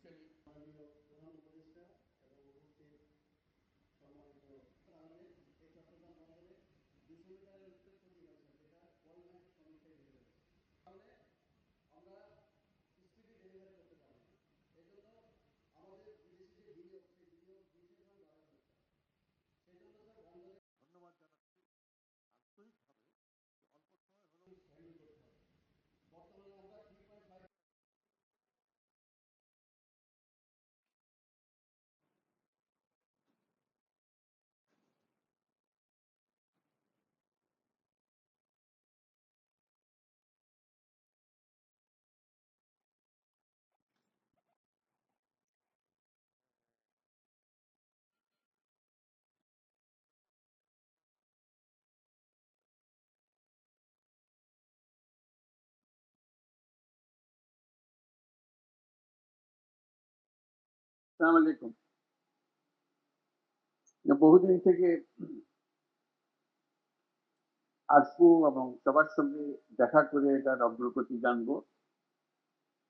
Officially মাননীয় প্রধান উপদেষ্টা এবং উপস্থিত সম্মানিত তাহলে এই চট্টগ্রাম বন্দরে দুশো যেটা ব্যাংক সমীক্ষায় তাহলে আমরা স্পিডি ডেলিভারি করতে পারি না এই জন্য আমাদের বিদেশি যে বিনিয়োগ সেই বিনিয়োগ বিশেষ ভাবে বাড়ানো হচ্ছে সেই জন্য স্যার বন্দরে ধন্যবাদ জানাচ্ছি আন্তরিকভাবে যে অল্প সময় হলেও হ্যান্ডেল করতে হবে বর্তমানে আমরা থ্রি পয়েন্ট ফাইভ সালাম বহুদিন থেকে আসব এবং সবার সঙ্গে দেখা করে এটার অগ্রগতি জানব,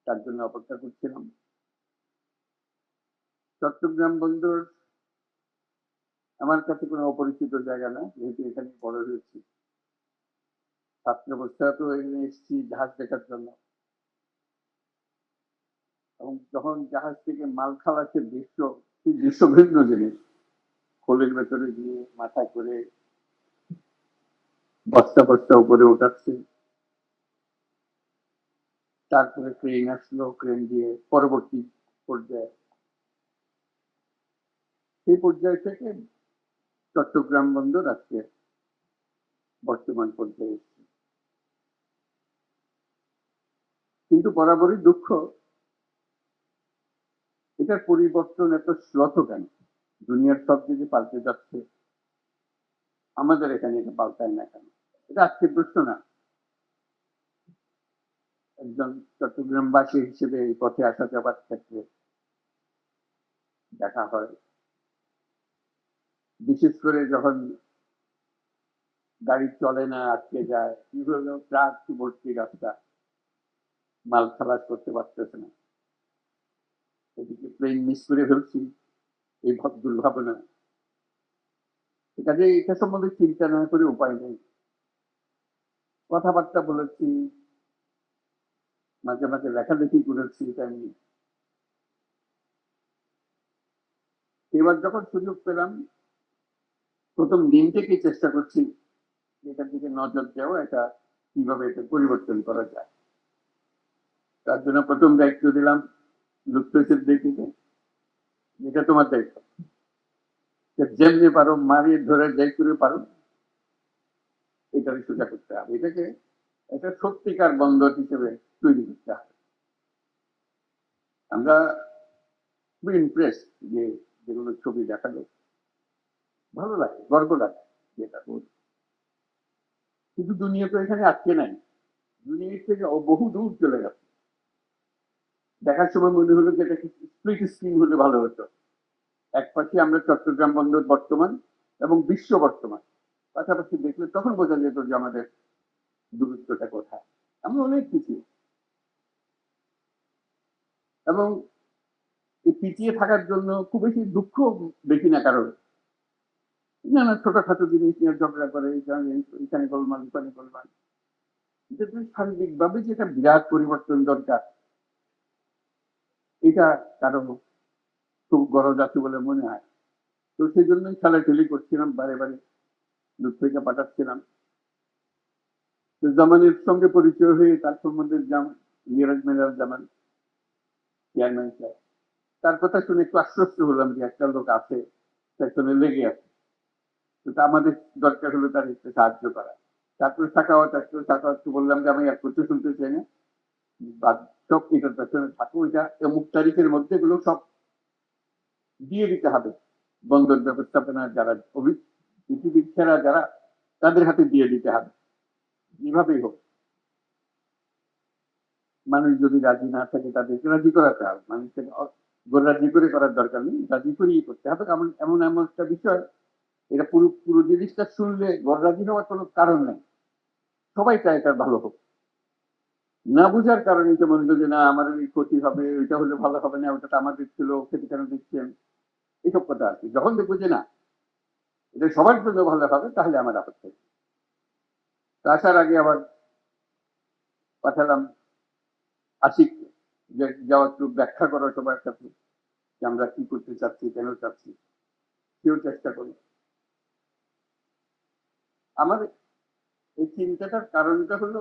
তার জন্য অপেক্ষা করছিলাম। চট্টগ্রাম বন্দর আমার কাছে কোনো অপরিচিত জায়গা না, যেহেতু এখানে বড় হয়েছি। ছাত্র অবস্থাতেও এখানে এসেছি জাহাজ দেখার জন্য। এবং যখন জাহাজ থেকে মাল খালাসের দৃশ্য সেই দৃশ্য ভিন্ন জিনিস। খোলের ভেতরে গিয়ে মাথা করে বস্তা বস্তা উপরে ওঠাচ্ছে তারপরে ক্রেন আসলো, ক্রেন দিয়ে পরবর্তী পর্যায়ে। সেই পর্যায় থেকে চট্টগ্রাম বন্দর আজকে বর্তমান পর্যায়ে কিন্তু বরাবরই দুঃখ এটার পরিবর্তন এত শ্লথ কেন? দুনিয়ার সব দিকে পাল্টে যাচ্ছে। আমাদের এখানে এটা পাল্টায় না কেন? এটা আজকের প্রশ্ন না। একজন চট্টগ্রামবাসী হিসেবে এই পথে আসা যাবার ক্ষেত্রে দেখা হয়। বিশেষ করে যখন গাড়ি চলে না, আটকে যায় ট্রাক ভর্তি রাস্তা? মাল খালাস করতে পারতেছে না। এদিকে প্লেন মিস করে ফেলছি, এই ভাব দুর্ভাবনা। কাজে এটা সম্বন্ধে চিন্তা না করে উপায় নেই। কথাবার্তা বলেছি, মাঝে মাঝে লেখালেখি করেছি এটা এবার যখন সুযোগ পেলাম, প্রথম দিন থেকেই চেষ্টা করছি এটার দিকে নজর দেওয়া, এটা কীভাবে এটা পরিবর্তন করা যায়। তার জন্য প্রথম দায়িত্ব দিলাম দিকে। এটা তোমার দায়িত্ব। যেমনি পারো মারিয়ে ধরে যাই করে পারো। এটাকে সোজা করতে হবে। এটাকে এটা সত্যিকার বন্দর হিসেবে তৈরি করতে হবে। আমরা খুবই ইমপ্রেস যে যেগুলো ছবি দেখাল ভালো লাগে, গর্ব লাগে যেটা। কিন্তু দুনিয়া তো এখানে আটকে নাই। দুনিয়া থেকে বহু দূর চলে গেছে। দেখার সময় মনে হলো যে এটা স্প্লিট স্ক্রিন হলে ভালো হতো। এক পাশে আমরা চট্টগ্রাম বন্দর বর্তমান এবং বিশ্ব বর্তমান। পাশাপাশি দেখলে তখন বোঝা যেত যে আমাদের দূরত্বটা কোথায়। আমরা অনেক পিছিয়ে। এবং পিছিয়ে থাকার জন্য খুব বেশি দুঃখ দেখি না কারণ না না ছোটখাটো জিনিস নিয়ে ঝগড়া করে এখানে গোলমাল, ওখানে গোলমাল। শারীরিকভাবে যেটা বিরাট পরিবর্তন দরকার। এটা কারও খুব গরজ আছে বলে মনে হয়। তো সেই জন্যই খেলাঠেলি করছিলাম, বারে বারে দূর থেকে পাঠাচ্ছিলাম। তো জামানের সঙ্গে পরিচয় হয়ে তার সম্বন্ধে মিরাজ মেরাজ জামান চেয়ারম্যান স্যার তার কথা শুনে একটু আশ্বস্ত হলাম যে একটা লোক আছে সেকশনে লেগে আছে। তো আমাদের দরকার হলো তার একটু সাহায্য করা। তারপরে সাকাওয়াত একটু সাকাওয়াতকে বললাম যে আমি এক করতে শুনতে চাই না। বাদ সব এটার পেছনে থাকো, এটা অমুক তারিখের মধ্যে এগুলো সব দিয়ে দিতে হবে। বন্দর ব্যবস্থাপনা যারা যারা, তাদের হাতে দিয়ে দিতে হবে। যেভাবেই হোক। মানুষ যদি রাজি না থাকে, তাদেরকে রাজি করাতে হবে। মানুষকে রাজি করে করার দরকার নেই, রাজি করিয়ে করতে হবে। কারণ এমন এমন একটা বিষয়, এটা পুরো পুরো জিনিসটা শুনলে রাজি হওয়ার কোনো কারণ নেই। সবাই চায় এটার ভালো হোক। না বুঝার কারণে তো মনে যে না, আমার এই ক্ষতি হবে ওইটা হলে ভালো হবে না ওটা তো আমাদের ছিল খেতে কেন দিচ্ছেন এইসব কথা আর কি। যখন দেখব যে না, এটা সবার জন্য ভালো হবে, তাহলে আমার আপত্তি আসার আগে আবার পাঠালাম আশিক যে যাওয়া একটু ব্যাখ্যা করো সবার কাছে যে আমরা কি করতে চাচ্ছি, কেন চাচ্ছি। কেউ চেষ্টা করি আমার এই চিন্তাটার কারণটা হলো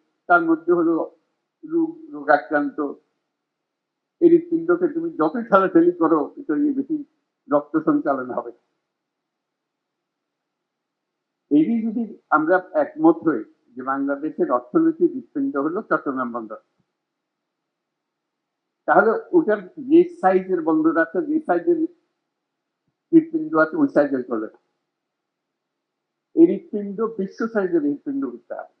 তার মধ্যে হলো রোগ রোগাক্রান্ত এই হৃৎপিণ্ডকে তুমি যত ঠেলাঠেলি করো, এটা নিয়ে বেশি রক্ত সঞ্চালন হবে। এই যদি আমরা একমত হই যে বাংলাদেশের অর্থনৈতিক হৃৎপিণ্ড হলো চট্টগ্রাম বন্দর। তাহলে ওটার যে সাইজের বন্দর আছে, যে সাইজের হৃৎপিণ্ড আছে, ওই সাইজের চলে এই হৃৎপিণ্ড বিশ্ব সাইজের হৃৎপিণ্ড করতে হবে।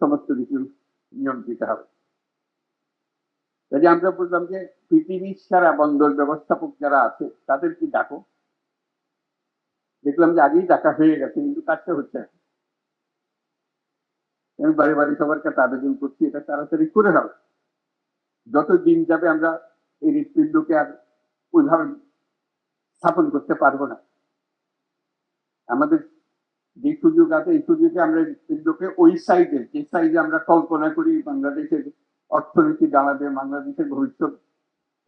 সমস্ত কিছু নিয়ন্ত্রিত হবে। কাজে আমরা বললাম যে পৃথিবীর সারা বন্দর ব্যবস্থাপক যারা আছে তাদের কি ডাকো। দেখলাম যে আগেই ডাকা হয়ে গেছে, কিন্তু কাজটা হচ্ছে। আমি বাড়ি বাড়ি সবার কাছে আবেদন করছি, এটা তাড়াতাড়ি করে হবে। যত দিন যাবে আমরা এই হৃৎপিণ্ডকে আর ওইভাবে স্থাপন করতে পারব না। আমাদের যে সুযোগ আছে, এই সুযোগে আমরা হৃৎপিণ্ডকে ওই সাইডে যে সাইডে আমরা কল্পনা করি বাংলাদেশের অর্থনীতি দাঁড়াবে, বাংলাদেশের ভবিষ্যৎ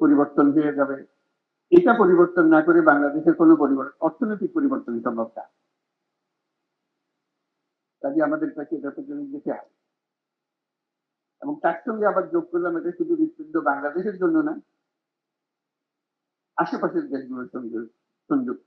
পরিবর্তন হয়ে যাবে। এটা পরিবর্তন না করে বাংলাদেশের কোনো পরিবর্তন, অর্থনৈতিক পরিবর্তন সম্ভব না। কাজে আমাদের কাছে এটা পর্যন্ত যেতে হবে এবং তার সঙ্গে আবার যোগ করলাম, এটা শুধু হৃৎপিণ্ড বাংলাদেশের জন্য না, আশেপাশের দেশগুলোর সঙ্গে সংযুক্ত।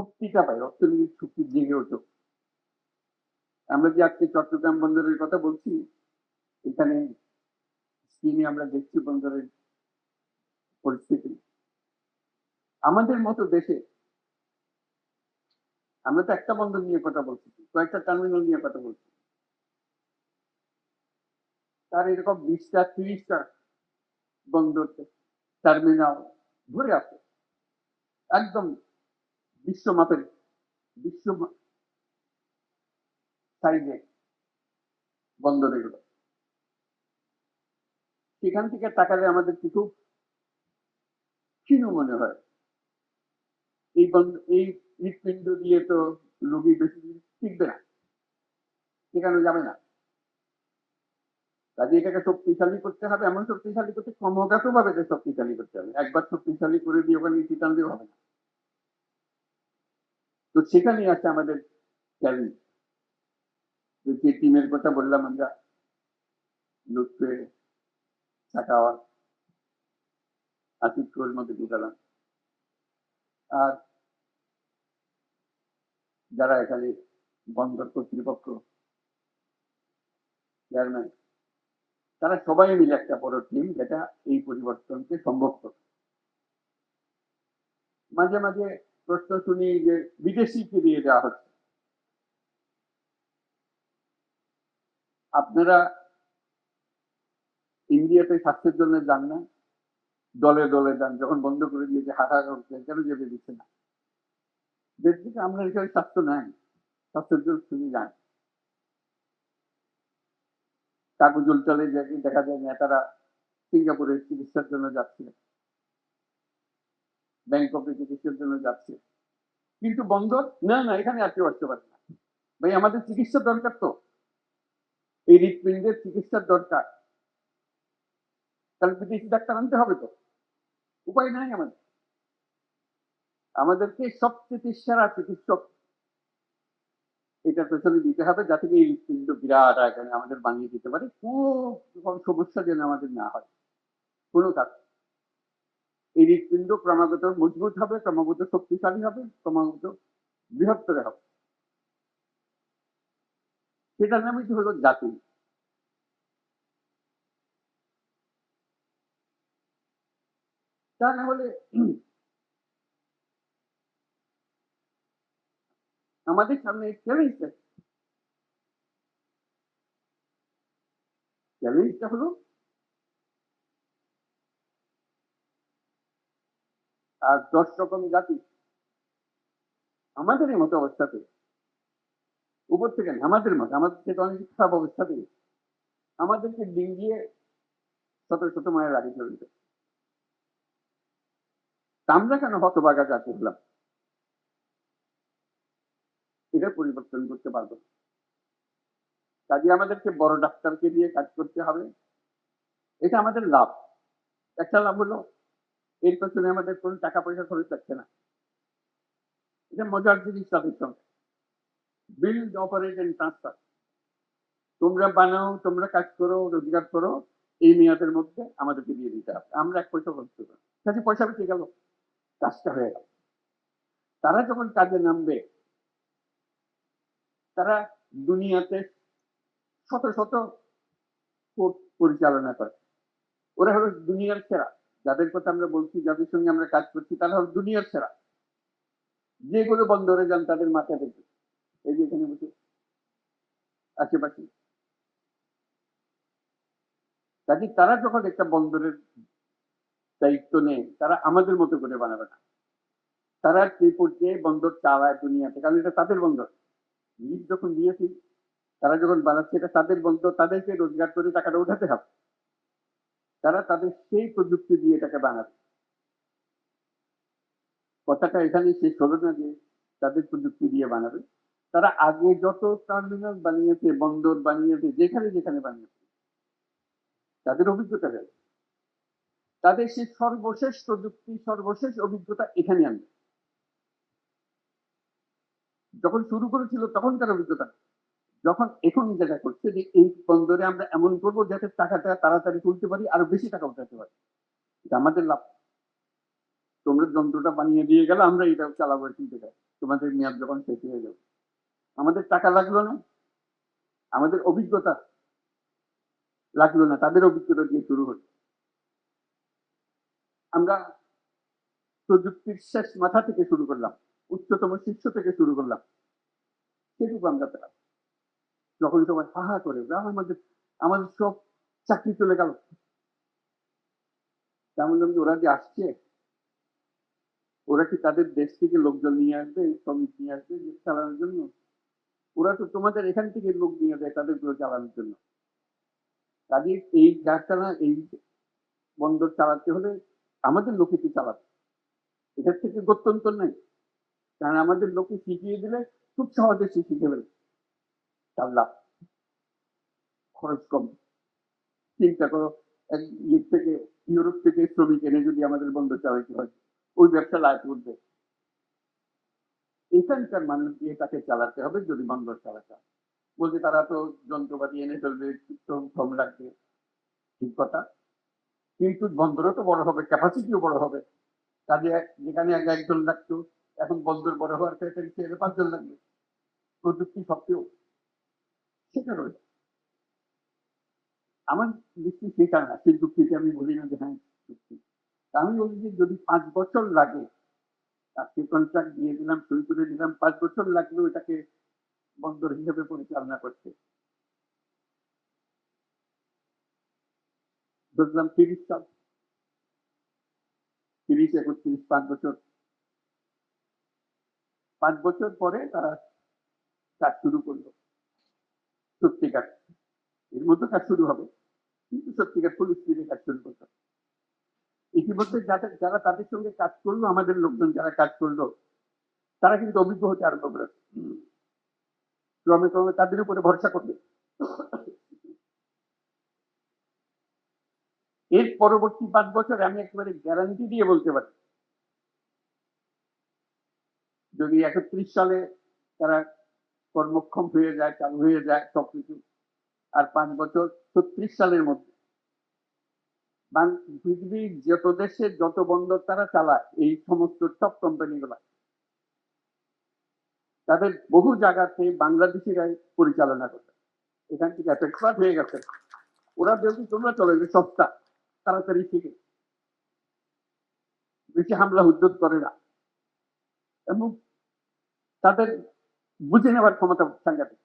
শক্তিটা পাই অর্থনৈতিক শক্তি জেগে ওঠো। আমরা যে আজকে চট্টগ্রাম বন্দরের কথা বলছি, এখানে স্ক্রিনে আমরা দেখছি বন্দরের পরিস্থিতি। আমাদের মতো দেশে আমরা তো একটা বন্দর নিয়ে কথা বলছি, কয়েকটা টার্মিনাল নিয়ে কথা বলছি। তার এরকম বিশটা, তিরিশটা বন্দর, টার্মিনাল ঘুরে আছে একদম বিশ্বমাপের বিশ্ব সাইজে বন্দর এগুলো সেখান থেকে তাকালে আমাদের কিছু ক্ষীণ মনে হয়। এই বন্ধ, এই হৃৎপিণ্ড দিয়ে তো রোগী বেশি দিন টিকবে না সেখানে যাবে না। কাজে এটাকে শক্তিশালী করতে হবে, এমন শক্তিশালী করতে ক্রমাগত ভাবে শক্তিশালী করতে হবে। একবার শক্তিশালী করে দিয়ে ওখানে টিটান দিয়ে হবে না। সেখানেই আছে আমাদের চ্যালেঞ্জ যে টিমের কথা বললাম আমরা, লুৎফে, সাকাওয়াত আসিফ কোর মধ্যে ঢুকালাম। আর যারা এখানে বন্দর কর্তৃপক্ষ চেয়ারম্যান তারা সবাই মিলে একটা বড় টিম যেটা এই পরিবর্তনকে সম্ভব করে মাঝে মাঝে প্রশ্ন শুনি যে বিদেশি ফিরিয়ে দেওয়া হচ্ছে। আপনারা ইন্ডিয়াতে স্বাস্থ্যের জন্য যান না, দলে দলে যান, যখন বন্ধ করে দিয়েছে হাহাকার করছে, কেন যেতে দিচ্ছে না? দেশ আমরা এখানে স্বাস্থ্য নাই, স্বাস্থ্যের জন্য শুনি যান। কাগজল চলে দেখা যায় নেতারা সিঙ্গাপুরে চিকিৎসার জন্য যাচ্ছে ব্যাংককে চিকিৎসার জন্য যাচ্ছে। কিন্তু বন্ধ না না, এখানে আর কেউ আসতে পারে না। ভাই, আমাদের চিকিৎসা দরকার তো। এই হৃৎপিণ্ডের চিকিৎসার দরকার। তাহলে বিদেশি ডাক্তার আনতে হবে তো। উপায় নাই আমাদের। আমাদেরকে সবচেয়ে সেরা চিকিৎসক এটা পেছনে দিতে হবে, যাতে এই হৃৎপিণ্ড বিরাট আকারে আমাদের বানিয়ে দিতে পারে। কোনো সমস্যা যেন আমাদের না হয়। কোনো কাজ এই হৃৎপিণ্ড ক্রমাগত মজবুত হবে, ক্রমাগত শক্তিশালী হবে, ক্রমাগত বৃহত্তর হবে। সেটার নামই হলো? জাতি। তা না হলে আমাদের সামনে চ্যালেঞ্জ চ্যালেঞ্জটা হলো দশ রকম জাতি আমাদের মতো অবস্থাতে উপর থেকে আমাদের মতো আমাদের থেকে অনেক খারাপ অবস্থাতে আমাদেরকে ডিঙ্গিয়ে শত শত মায়ের আগে চলে তা আমরা কেন হতবাগা জাতি হলাম? এটা পরিবর্তন করতে পারব। কাজে আমাদেরকে বড় ডাক্তারকে দিয়ে কাজ করতে হবে। এটা আমাদের লাভ। একটা লাভ হলো এর পেছনে আমাদের কোনো টাকা পয়সা খরচ লাগছে না। এটা মজার জিনিস তাদের সঙ্গে। বিল্ড অপারেট এন্ড ট্রান্সফার তোমরা বানাও, তোমরা কাজ করো, রোজগার করো, এই মেয়াদের মধ্যে আমাদেরকে দিয়ে দিতে হবে। আমরা এক পয়সা খরচ করব। কাজে পয়সা বেঁচে গেল। কাজটা হয়ে গেল। তারা যখন কাজে নামবে, তারা দুনিয়াতে শত শত পরিচালনা করে। ওরা হলো দুনিয়ার সেরা। যাদের কথা আমরা বলছি, যাদের সঙ্গে আমরা কাজ করছি, তারা হলো দুনিয়ার সেরা। যেগুলো বন্দরে যান, তাদের মাথা দেখবে। এই যে এখানে বসে। আশেপাশে। কাজে তারা যখন একটা বন্দরের দায়িত্ব নেয়, তারা আমাদের মতো করে বানাবে না। তারা সেই পর্যায়ে বন্দর চালায় দুনিয়াতে, কারণ এটা তাদের বন্দর লিজ যখন দিয়েছি, তারা যখন বানাচ্ছে, এটা তাদের বন্দর তাদেরকে রোজগার করে টাকাটা উঠাতে হবে। তারা তাদের সেই প্রযুক্তি দিয়ে এটাকে বানাবে কথাটা এখানে শেষ হলো না যে তাদের প্রযুক্তি দিয়ে বানাবে। তারা আগে যত টার্মিনাল বানিয়েছে, বন্দর বানিয়েছে, যেখানে যেখানে বানিয়েছে, তাদের অভিজ্ঞতা গেছে তাদের সেই সর্বশেষ প্রযুক্তি, সর্বশেষ অভিজ্ঞতা এখানে আনবে। যখন শুরু করেছিল তখন তখনকার অভিজ্ঞতা। যখন এখন যেটা করছে যে এই বন্দরে আমরা এমন করব যাতে টাকাটা তাড়াতাড়ি তুলতে পারি, আরও বেশি টাকা উঠাতে পারি। এটা আমাদের লাভ। তোমরা যন্ত্রটা বানিয়ে দিয়ে গেলে আমরা এটা চালাবো এরকম থেকে তোমাদের মেয়াদ যখন শেষ হয়ে যাবে। আমাদের টাকা লাগল না। আমাদের অভিজ্ঞতা লাগল না। তাদের অভিজ্ঞতা দিয়ে শুরু হচ্ছে আমরা প্রযুক্তির শেষ মাথা থেকে শুরু করলাম। উচ্চতম শীর্ষ থেকে শুরু করলাম। সেটুকু আমরা পেলাম। যখন সবাই হাহা করে আমাদের আমাদের সব চাকরি চলে গেল। তেমন ওরা যে আসছে, ওরা কি তাদের দেশ থেকে লোকজন নিয়ে আসবে, শ্রমিক নিয়ে আসবে চালানোর জন্য? ওরা তো তোমাদের এখান থেকে লোক নিয়ে দেয় তাদেরগুলো চালানোর জন্য। কাজে এই যাত্রা এই বন্দর চালাতে হলে আমাদের লোকেকে চালাতে এটার থেকে গত্যন্তর নেই। কারণ আমাদের লোকে শিখিয়ে দিলে খুব সহজে সে শিখে তার লাভ খরচ কম। চিন্তা করো এক ইউরোপ থেকে ইউরোপ থেকে শ্রমিক এনে যদি আমাদের বন্দর চালাইতে হয়, ওই ব্যবসা লাভ করবে। এখানকার মানুষ দিয়ে তাকে চালাতে হবে যদি বন্দর চালাতে বলছে, তারা তো যন্ত্রপাতি এনে ফেলবে শ্রম লাগবে। ঠিক কথা। কিন্তু বন্দরও তো বড় হবে ক্যাপাসিটিও বড় হবে। কাজে যেখানে আগে একজন লাগতো, এখন বন্দর বড় হওয়ার ক্ষেত্রে পাঁচজন লাগবে। প্রযুক্তি সত্ত্বেও। সেটা রয়েছে আমার দৃষ্টি সেটা না, সেই যুক্তিতে আমি বলি না যে হ্যাঁ আমি বলি যে যদি পাঁচ বছর লাগে তাকে কন্ট্রাক্ট দিয়ে দিলাম সই করে দিলাম, পাঁচ বছর লাগল এটাকে বন্দর হিসেবে পরিচালনা করতে ধরলাম তিরিশ সাল। তিরিশ, একত্রিশ, পাঁচ বছর। পাঁচ বছর পরে তারা কাজ শুরু করল। সত্যিকার। এর মধ্যে কাজ শুরু হবে। কিন্তু সত্যিকার ফুল স্পিডে কাজ শুরু করতে হবে। ইতিমধ্যে যারা যারা তাদের সঙ্গে কাজ করল, আমাদের লোকজন যারা কাজ করল, তারা কিন্তু অভিজ্ঞ হতে আরম্ভ করে ক্রমে ক্রমে তাদের উপরে ভরসা করবে। এর পরবর্তী পাঁচ বছর আমি একেবারে গ্যারান্টি দিয়ে বলতে পারি। যদি একত্রিশ সালে তারা কর্মক্ষম হয়ে যায়, চালু হয়ে যায় সবকিছু আর পাঁচ বছর ছত্রিশ সালের মধ্যে। পৃথিবীর যত দেশে যত বন্দর তারা চালায়, এই সমস্ত সব কোম্পানিগুলা তাদের বহু জায়গাতে বাংলাদেশিরাই পরিচালনা করে এখান থেকে এক্সপার্ট হয়ে গেছে। ওরা বলছে তোমরা চলে, এগুলো সস্তা, তাড়াতাড়ি শিখে। বেশি হামলা উদ্যোগ করে না। এবং তাদের বুঝে নেওয়ার ক্ষমতা সাংঘাতিক।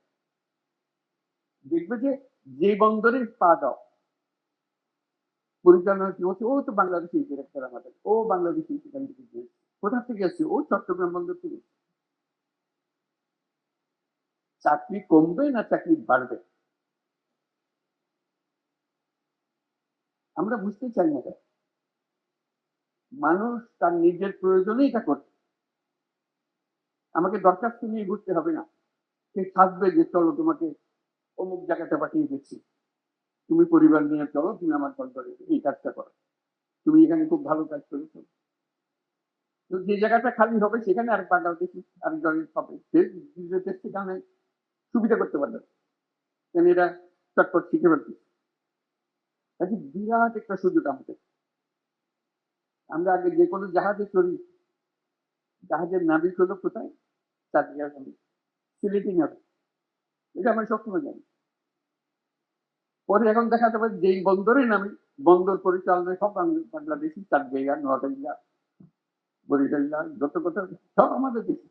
দেখবে যে যে বন্দরে পা দাও পরিচালনা কি হচ্ছে ও তো বাংলাদেশি ডিরেক্টর আমাদের। ও বাংলাদেশি সেখান থেকে। কোথা থেকে আসছে ও চট্টগ্রাম বন্দর থেকে চাকরি কমবে না চাকরি বাড়বে? আমরা বুঝতে চাই না। মানুষ তার নিজের প্রয়োজনে এটা করছে। আমাকে দরখাস্ত নিয়ে ঘুরতে হবে না। সে থাকবে যে, চলো তোমাকে অমুক জায়গাতে পাঠিয়ে দিচ্ছি। তুমি পরিবার নিয়ে চলো, তুমি আমার কন্ট্রোলে এই কাজটা করো। তুমি এখানে খুব ভালো কাজ করেছ। তো যে জায়গাটা খালি হবে, সেখানে আর বাংলাদেশি আরেকজনের হবে। সে সেখানে সুবিধা করতে পারবে কেন এরা চটপট শিখে ফেলছে। কাজে বিরাট একটা সুযোগ আমাদের আমরা আগে যে কোনো জাহাজে চড়ি। জাহাজের নাবিক হলো কোথায়? চাঁদিয়া সিলেটিং হবে এটা জানি। পরে এখন যেই বন্দরে নামি বন্দর পরিচালনায় সব বাংলা- বাংলাদেশি চার জায়গা যত সব আমাদের দেশে।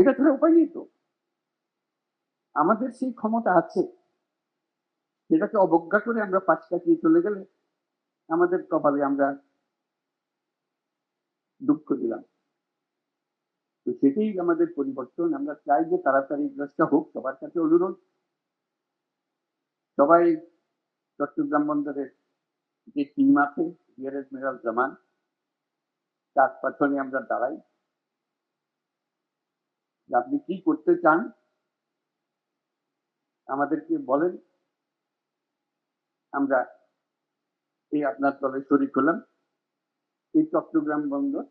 এটা ছাড়া উপায় নেই তো। আমাদের সেই ক্ষমতা আছে। সেটাকে অবজ্ঞা করে আমরা পাশ কাটিয়ে চলে গেলে আমাদের কপালে আমরা দুঃখ দিলাম। তো সেটাই আমাদের পরিবর্তন। আমরা চাই যে তাড়াতাড়ি কাজটা হোক, সবার কাছে অনুরোধ। সবাই চট্টগ্রাম বন্দরের যে টিম আছে ডিআরএস মেরাল জামান, তার পেছনে আমরা দাঁড়াই। আপনি কি করতে চান, আমাদেরকে বলেন। আমরা এই আপনার দলে শরিক হলাম। এই চট্টগ্রাম বন্দর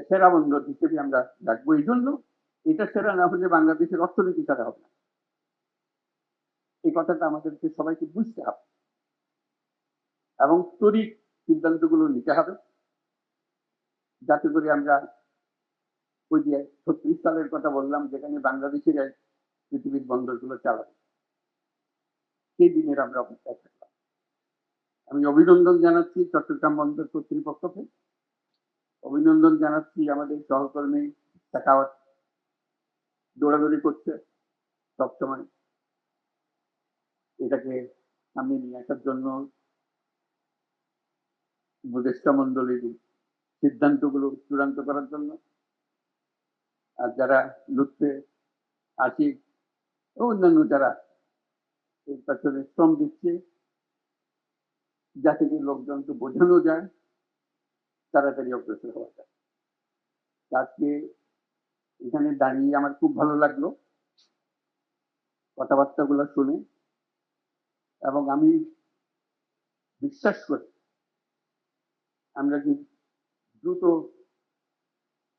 সেরা বন্দর হিসেবে আমরা ডাকবো। এই জন্য এটা সেরা না হলে বাংলাদেশের অর্থনীতি ছাড়া হবে না। এই কথাটা আমাদেরকে সবাইকে বুঝতে হবে। এবং তরিক সিদ্ধান্তগুলো নিতে হবে। যাতে করে আমরা ওই যে ছত্রিশ সালের কথা বললাম, যেখানে বাংলাদেশের পৃথিবীর বন্দরগুলো চালাবে সেই দিনের আমরা অপেক্ষায় থাকলাম। আমি অভিনন্দন জানাচ্ছি চট্টগ্রাম বন্দর কর্তৃপক্ষকে। অভিনন্দন জানাচ্ছি, আমাদের সহকর্মী শেখাওয়াত দৌড়াদৌড়ি করছে সবসময়। এটাকে সামনে নিয়ে আসার জন্য উপদেষ্টা মন্ডলীর সিদ্ধান্তগুলো চূড়ান্ত করার জন্য। আর যারা লুটতে ও অন্যান্য যারা এর পেছনে শ্রম দিচ্ছে, যাতে লোকজনকে বোঝানো যায়। তাড়াতাড়ি অগ্রসর হওয়া যায়। আজকে এখানে দাঁড়িয়ে আমার খুব ভালো লাগল কথাবার্তাগুলো শুনে এবং আমি বিশ্বাস করি আমরা যে দ্রুত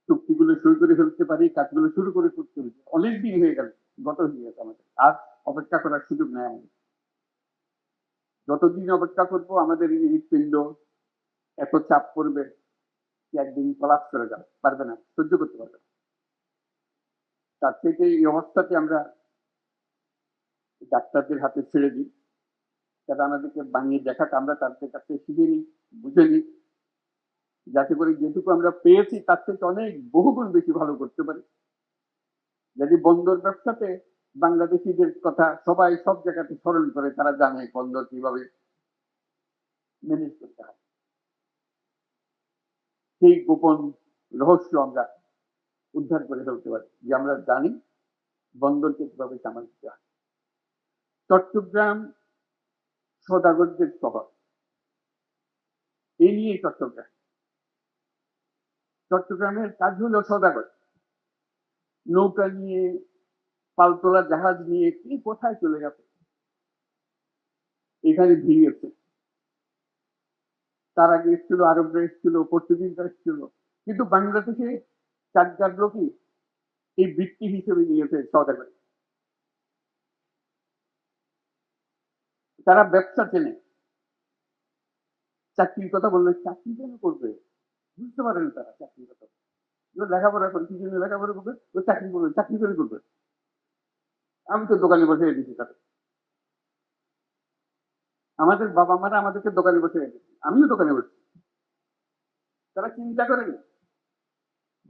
চুক্তিগুলো শুরু করে ফেলতে পারি, কাজগুলো শুরু করে করতে পারি, অনেক দিন হয়ে গেল, গত হয়ে গেছে আমাদের। আর অপেক্ষা করার সুযোগ নেই আমাদের। যতদিন অপেক্ষা করব, আমাদের এই হৃৎপিণ্ড এত চাপ পড়বে একদিন কলাপ করে যাবে, পারবে না, সহ্য করতে পারবে তার থেকে এই অবস্থাতে আমরা ডাক্তারদের হাতে ছেড়ে দিই। তারা আমাদেরকে বানিয়ে দেখাক আমরা তাদের কাছে শিখে নিই, বুঝে নিই। যাতে করে যেটুকু আমরা পেয়েছি, তার থেকে অনেক বহুগুণ বেশি ভালো করতে পারি। যদি বন্দর ব্যবসাতে বাংলাদেশিদের কথা সবাই সব জায়গাতে স্মরণ করে, তারা জানে বন্দর কীভাবে ম্যানেজ করতে হয়। সেই গোপন রহস্য আমরা উদ্ধার করে ফেলতে পারি, যে আমরা জানি বন্দরকে কীভাবে সামাল দিতে হয়। চট্টগ্রাম সদাগরদের শহর এই নিয়ে চট্টগ্রাম। চট্টগ্রামের কাজ হলো সদাগর, নৌকা নিয়ে পালতোলা জাহাজ নিয়ে কি কোথায় চলে গেছে? এখানে ভিড়িয়েছে তার আগে এসেছিল আরবরা এসেছিল পর্তুগিজরা এসেছিল কিন্তু বাংলাদেশে চারজার লোকই এই বৃত্তি হিসেবে নিয়েছে সদাগর তারা ব্যবসা চেনে। চাকরির কথা বললে চাকরি কেন করবে? বুঝতে পারেন তারা চাকরির কথা। লেখাপড়া করে কি জন্য লেখাপড়া করবে ও চাকরি করবে, চাকরি করে করবে। আমি তো দোকানে বসে রেখেছি তাদের। আমাদের বাবা মারা আমাদেরকে দোকানে বসে রেখেছি। আমিও দোকানে বসছি। তারা চিন্তা করেন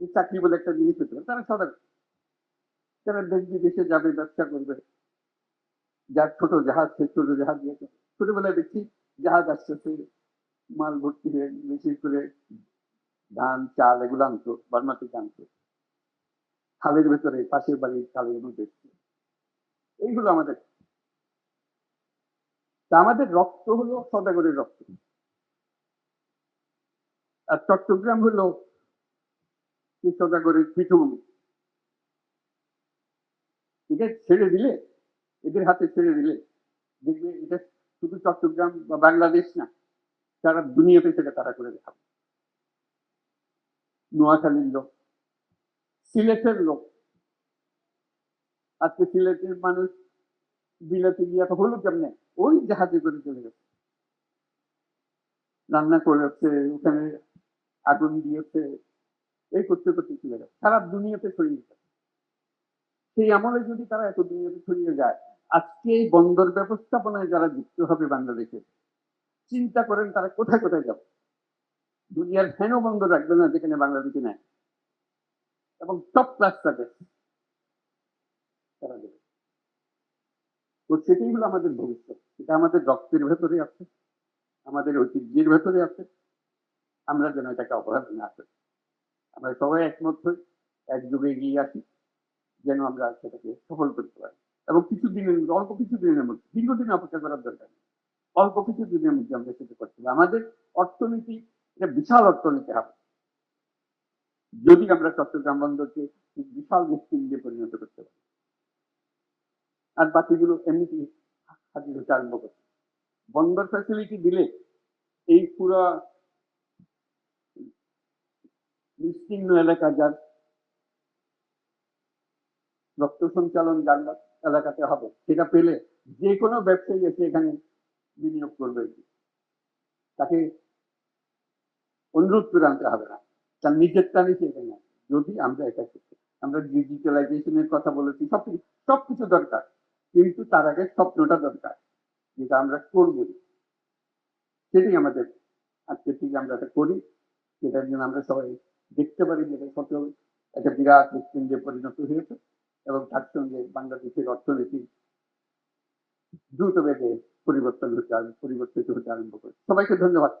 যে চাকরি বলে একটা জিনিস হতে পারে, তারা সদা তারা দেশ বিদেশে যাবে, ব্যবসা করবে। যার ছোট জাহাজ, সে ছোট জাহাজ দিয়েছে। ছোটবেলায় দেখছি জাহাজ আসতেছে, মাল ভর্তি হয়ে বেশি করে ধান, চাল এগুলো আনতো বার্মা থেকে আনতো। খালের ভেতরে, পাশের বাড়ির খালের মধ্যে। এইগুলো আমাদের তা আমাদের রক্ত হলো সদাগরের রক্ত। আর চট্টগ্রাম হলো সদাগরের পীঠভূমি। এটা ছেড়ে দিলে, এদের হাতে ছেড়ে দিলে, দেখবে এটা শুধু চট্টগ্রাম বা বাংলাদেশ না, সারা দুনিয়াতে সেটা তারা করে দেখাবে। নোয়াখালীর লোক, সিলেটের লোক। আজকে সিলেটের মানুষ বিলাতে গিয়ে হলো কেমনে? ওই জাহাজে করে চলে গেছে। রান্না করেছে, ওখানে আগুন দিয়েছে, এই করতে করতে চলে গেছে। সারা দুনিয়াতে ছড়িয়ে গেছে। সেই আমলে যদি তারা এত দুনিয়াতে ছড়িয়ে যায়, আজকে এই বন্দর ব্যবস্থাপনায় যারা যুক্ত হবে বাংলাদেশে, চিন্তা করেন তারা কোথায় কোথায় যাবে। দুনিয়ার হেন বন্দর রাখবে না যেখানে বাংলাদেশে নেয় এবং টপ ক্লাস সার্ভিস তারা দেবে। তো সেটাই হলো আমাদের ভবিষ্যৎ। এটা আমাদের রক্তের ভেতরে আছে, আমাদের ঐতিহ্যের ভেতরে আছে। আমরা যেন এটাকে অপরাধ না করি। আমরা সবাই একমত হই, একযোগে এগিয়ে আসি, যেন আমরা সেটাকে সফল করতে পারি। এবং কিছু দিনের মধ্যে, অল্প কিছু দিনের মধ্যে, দীর্ঘদিন অপেক্ষা করার দরকার নেই। অল্প কিছু দিনের মধ্যে আমরা সেটা করতে পারি। আমাদের অর্থনীতি, এটা বিশাল অর্থনীতি হবে। যদি আমরা চট্টগ্রাম বন্দরকে বিশাল হৃৎপিণ্ডে পরিণত করতে পারি। আর বাকিগুলো এমনিতেই হতে আরম্ভ করছে। বন্দর ফ্যাসিলিটি দিলে এই পুরো বিস্তীর্ণ এলাকা যার রক্ত সঞ্চালন যার এলাকাতে হবে, সেটা পেলে যে কোনো ব্যবসায়ী এসে এখানে বিনিয়োগ করবে। তাকে অনুরোধ করে আনতে হবে না। তার নিজের টানে সে এখানে যদি আমরা এটা আমরা ডিজিটালাইজেশনের কথা বলেছি, সব সবকিছু সবকিছু দরকার। কিন্তু তার আগে স্বপ্নটা দরকার, যেটা আমরা করব সেটাই আমাদের আজকে থেকে আমরা এটা করি, সেটার জন্য আমরা সবাই দেখতে পারি যে এটা কত একটা বিরাট হৃৎপিণ্ডে পরিণত হয়েছে এবং তার সঙ্গে বাংলাদেশের অর্থনীতি দ্রুত বেগে পরিবর্তন হতে পরিবর্তিত হতে আরম্ভ করে সবাইকে ধন্যবাদ।